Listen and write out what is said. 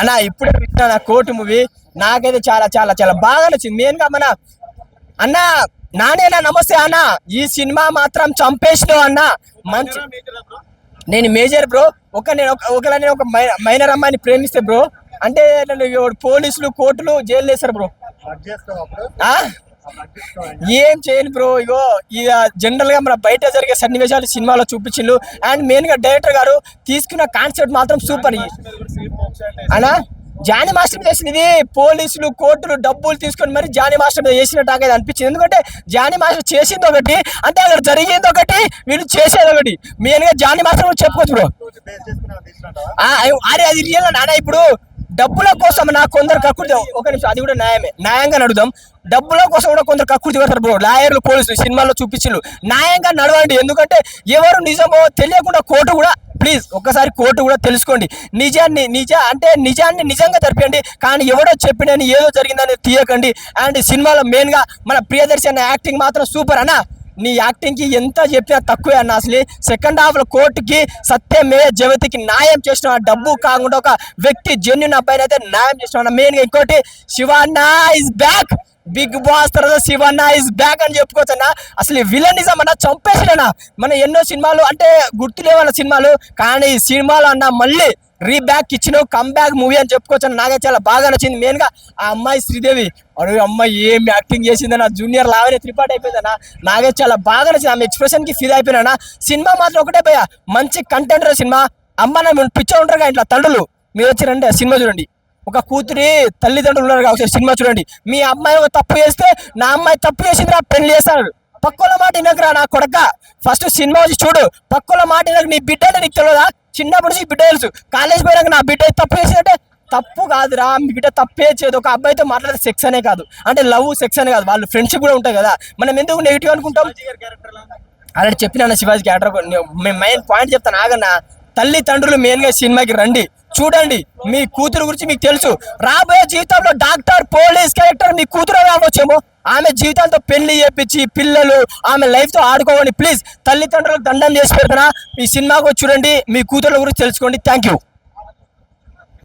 అన్న ఇప్పుడే విన్నా నా కోర్టు మూవీ. నాకైతే చాలా చాలా చాలా బాగా నచ్చింది. మెయిన్గా మన అన్న నానేనా నమస్తే అన్న. ఈ సినిమా మాత్రం చంపేసినావు అన్న. మంచి నేను మేజర్ బ్రో. ఒక నేను ఒక ఒకలా నేను ఒక మైనర్ అమ్మాయిని ప్రేమిస్తే బ్రో. అంటే పోలీసులు కోర్టులు జైలు వేస్తారు బ్రో? ఆ? ఏం చేయను బ్రో ఇగో ఇక జనరల్గా మన బయట జరిగే సన్నివేశాలు సినిమాలో చూపించిండు. అండ్ మెయిన్గా డైరెక్టర్ గారు తీసుకున్న కాన్సెప్ట్ మాత్రం సూపర్ అనా? జానీ మాస్టర్ మీద ఇది పోలీసులు కోర్టులు డబ్బులు తీసుకొని మరి జానీ మాస్టర్ మీద వేసినట్టు నాకైతే అనిపించింది. ఎందుకంటే జానీ మాస్టర్ చేసింది ఒకటి అంటే అక్కడ జరిగింది ఒకటి వీళ్ళు చేసేది ఒకటి. మెయిన్గా జానీ మాస్టర్ చెప్పుకోవచ్చు బ్రో. అరే అది రియల్ నాన్న ఇప్పుడు డబ్బుల కోసం నా కొందరు కక్కుర్తి ఒక నిమిషం అది కూడా న్యాయమే. న్యాయంగా నడుదాం డబ్బుల కోసం కూడా కొందరు కక్కుర్తి పడతారు బ్రో. లాయర్లు పోలీసులు సినిమాల్లో చూపించారు న్యాయంగా నడవండి. ఎందుకంటే ఎవరు నిజమో తెలియకుండా కోర్టు కూడా ప్లీజ్ ఒక్కసారి కోర్టు కూడా తెలుసుకోండి. నిజాన్ని నిజ అంటే నిజాన్ని నిజంగా జరిపండి కానీ ఎవడో చెప్పినని ఏదో జరిగిందని తీయకండి. అండ్ సినిమాలో మెయిన్గా మన ప్రియదర్శి అన్న యాక్టింగ్ మాత్రం సూపర్ అనా నీ యాక్టింగ్కి ఎంత చెప్పినా తక్కువే అన్న అసలు. సెకండ్ హాఫ్లో కోర్టుకి సత్యమే జగతికి న్యాయం చేసిన డబ్బు కాకుండా ఒక వ్యక్తి జెన్యున్ అబ్బాయిని అయితే న్యాయం చేసిన మెయిన్గా ఇంకోటి Shivanna is back Bigg Boss తర్వాత శివన్న ఇస్ బ్యాక్ అని చెప్పుకోవచ్చు అన్న. అసలు విలనిజం అన్న చంపేసినా మన ఎన్నో సినిమాలు అంటే గుర్తులేవన్న సినిమాలు. కానీ ఈ సినిమాలు అన్న మళ్ళీ రీబ్యాక్ ఇచ్చిన కమ్ బ్యాక్ మూవీ అని చెప్పుకోవచ్చు అన్న చాలా బాగా నచ్చింది. మెయిన్గా ఆ అమ్మాయి శ్రీదేవి. అరే అమ్మాయి ఏం యాక్టింగ్ చేసిందన్న జూనియర్ లావనే త్రిపాఠి అయిపోయిందన్న నాకైతే చాలా బాగా నచ్చింది. ఆమె ఎక్స్ప్రెషన్కి ఫీల్ అయిపోయినా సినిమా మాత్రం ఒకటే పోయా మంచి కంటెంట్ సినిమా. అమ్మ నా ఉంటారు కదా ఇంట్లో తండ్రులు. మీరు వచ్చిరండి సినిమా చూడండి. ఒక కూతురి తల్లిదండ్రులు ఉన్నారు కాబట్టి సినిమా చూడండి. మీ అమ్మాయి ఒక తప్పు చేస్తే నా అమ్మాయి తప్పు చేసింది నా పెళ్ళి చేస్తాడు పక్కల మాట వినకరా నా కొడక. ఫస్ట్ సినిమా వచ్చి చూడు. పక్కల మాట వినక. నీ బిడ్డ నీకు తెలియదా? చిన్నప్పటి నుంచి బిడ్డ తెలుసు. కాలేజ్ పోయినాక నా బిడ్డ తప్పు చేసిందంటే తప్పు కాదురా మీ బిడ్డ తప్పే చేయదు. ఒక అబ్బాయితో మాట్లాడే సెక్స్ అనే కాదు. అంటే లవ్ సెక్స్ అనే కాదు. వాళ్ళు ఫ్రెండ్షిప్ కూడా ఉంటాయి కదా. మనం ఎందుకు నెగిటివ్ అనుకుంటాం? అలాంటి చెప్పినా శివాజీ క్యారెక్టర్ మెయిన్ పాయింట్ చెప్తాను. ఆగన్నా. తల్లిదండ్రులు మెయిన్గా సినిమాకి రండి. చూడండి మీ కూతురు గురించి మీకు తెలుసు. రాబోయే జీవితంలో డాక్టర్ పోలీస్ కలెక్టర్ మీ కూతురు రావచ్చేమో ఆమె జీవితాలతో పెళ్ళి చేపించి పిల్లలు ఆమె లైఫ్తో ఆడుకోవాలి ప్లీజ్ తల్లిదండ్రులకు దండం చేసి పెడతారా ఈ సినిమాకు చూడండి మీ కూతురు గురించి తెలుసుకోండి. Thank you.